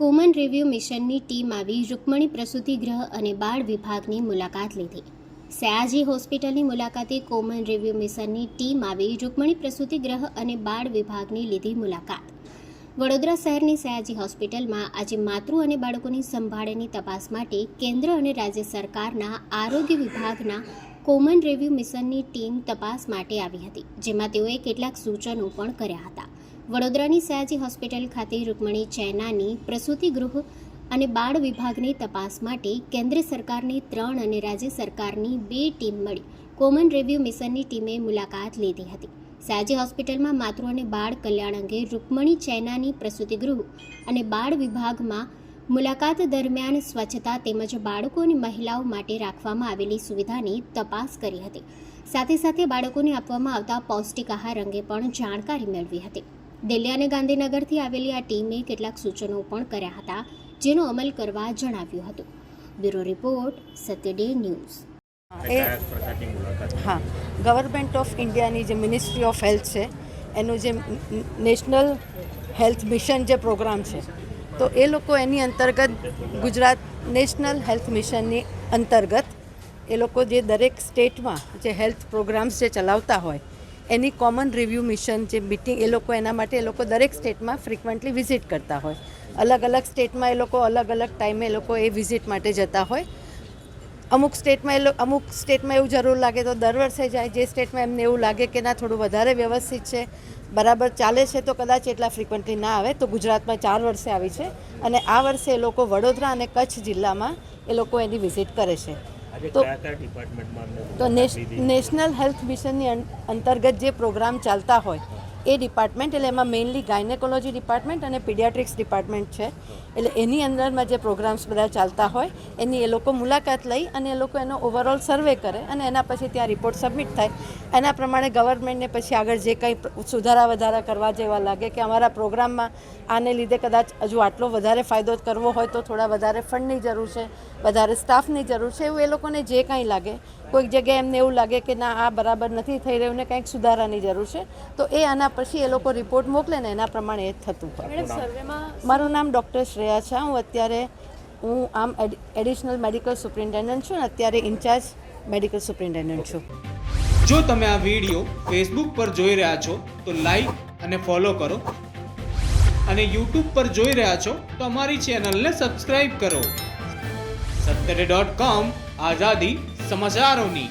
Common review મિશનની team આવી રૂકમણી પ્રસૂતિગૃહ અને બાળ વિભાગની મુલાકાત લીધી. સયાજી હોસ્પિટલની મુલાકાતે કોમન રિવ્યૂ મિશનની ટીમ આવી રૂકમણી પ્રસૂતિગૃહ અને બાળ વિભાગની લીધી મુલાકાત. વડોદરા શહેરની સયાજી હોસ્પિટલમાં આજે માતૃ અને બાળકોની સંભાળની તપાસ માટે કેન્દ્ર અને રાજ્ય સરકારના આરોગ્ય વિભાગના કોમન રિવ્યુ મિશનની ટીમ તપાસ માટે આવી હતી, જેમાં તેઓએ કેટલાક સૂચનો પણ કર્યા હતા. વડોદરાની સયાજી હોસ્પિટલ ખાતે રૂકમણી ચૈનાની પ્રસૂતિ ગૃહ અને બાળ વિભાગની તપાસ માટે કેન્દ્ર સરકારની ત્રણ અને રાજ્ય સરકારની બે ટીમ મળી. કોમન રેવ્યુ મિશનની ટીમે મુલાકાત લીધી હતી. સયાજી હોસ્પિટલમાં માતૃ અને બાળ કલ્યાણ અંગે રૂકમણી ચૈનાની પ્રસૂતિ ગૃહ અને બાળ વિભાગમાં મુલાકાત દરમિયાન સ્વચ્છતા તેમજ બાળકો અને મહિલાઓ માટે રાખવામાં આવેલી સુવિધાની તપાસ કરી હતી. સાથે સાથે બાળકોને આપવામાં આવતા પૌષ્ટિક આહાર અંગે પણ જાણકારી મેળવી હતી. દિલ્હી અને ગાંધીનગરથી આવેલી આ ટીમે કેટલાક સૂચનો પણ કર્યા હતા, જેનો અમલ કરવા જણાવ્યું હતું. Bureau report Satyaday news. એ હા ગવર્મેન્ટ ઓફ ઇન્ડિયાની જે મિનિસ્ટ્રી ઓફ હેલ્થ છે, એનું જે નેશનલ હેલ્થ મિશન જે પ્રોગ્રામ છે, તો એ લોકો એની અંતર્ગત ગુજરાત નેશનલ હેલ્થ મિશનની અંતર્ગત એ લોકો જે દરેક સ્ટેટમાં જે હેલ્થ પ્રોગ્રામ્સ જે ચલાવતા હોય એની કોમન રિવ્યૂ મિશન જે મિટિંગ એ લોકો એના માટે, એ લોકો દરેક સ્ટેટમાં ફ્રિકવન્ટલી વિઝિટ કરતા હોય. અલગ અલગ સ્ટેટમાં એ લોકો અલગ અલગ ટાઈમે એ લોકો એ વિઝિટ માટે જતા હોય. અમુક સ્ટેટમાં એ અમુક સ્ટેટમાં એવું જરૂર લાગે તો દર વર્ષે જાય. જે સ્ટેટમાં એમને એવું લાગે કે ના, થોડું વધારે વ્યવસ્થિત છે, બરાબર ચાલે છે, તો કદાચ એટલા ફ્રિકવન્ટલી ના આવે. તો ગુજરાતમાં ચાર વર્ષે આવી છે અને આ વર્ષે એ લોકો વડોદરા અને કચ્છ જિલ્લામાં એ લોકો એની વિઝિટ કરે છે. તો- તો? નેશનલ હેલ્થ મિશનની અંતર્ગત જે પ્રોગ્રામ ચાલતા હોય એ ડિપાર્ટમેન્ટ, એટલે એમાં મેઇનલી ગાયનેકોલોજી ડિપાર્ટમેન્ટ અને પીડિયાટ્રિક્સ ડિપાર્ટમેન્ટ છે. એટલે એની અંદરમાં જે પ્રોગ્રામ્સ બધા ચાલતા હોય, એની એ લોકો મુલાકાત લઈ અને એ લોકો એનો ઓવરઓલ સર્વે કરે અને એના પછી ત્યાં રિપોર્ટ સબમિટ થાય. એના પ્રમાણે ગવર્મેન્ટને પછી આગળ જે કંઈ સુધારા વધારા કરવા જેવા લાગે કે અમારા પ્રોગ્રામમાં આને લીધે કદાચ હજુ આટલો વધારે ફાયદો કરવો હોય તો થોડા વધારે ફંડની જરૂર છે, વધારે સ્ટાફની જરૂર છે, એવું એ લોકોને જે કાંઈ લાગે કોઈક જગ્યાએ એમને એવું લાગે કે ના આ બરાબર નથી થઈ રહ્યું ને કંઈક સુધારાની જરૂર છે તો એ આના પછી એ લોકો રિપોર્ટ મોકલે ને એના પ્રમાણે એ થતું હોય. મારું નામ ડૉક્ટર શ્રેયા છે. હું અત્યારે હું આમ એડ- એડિશનલ મેડિકલ સુપ્રિન્ટેન્ડન્ટ છું ને અત્યારે ઇન્ચાર્જ મેડિકલ સુપ્રિન્ટેન્ડન્ટ છું. જો તમે આ વીડિયો ફેસબુક પર જોઈ રહ્યા છો તો લાઈક અને ફોલો કરો. અને યુટ્યુબ પર જોઈ રહ્યા છો તો અમારી ચેનલને સબસ્ક્રાઈબ કરો. સત્તરે ડોટ કોમ આઝાદી સમાચારોની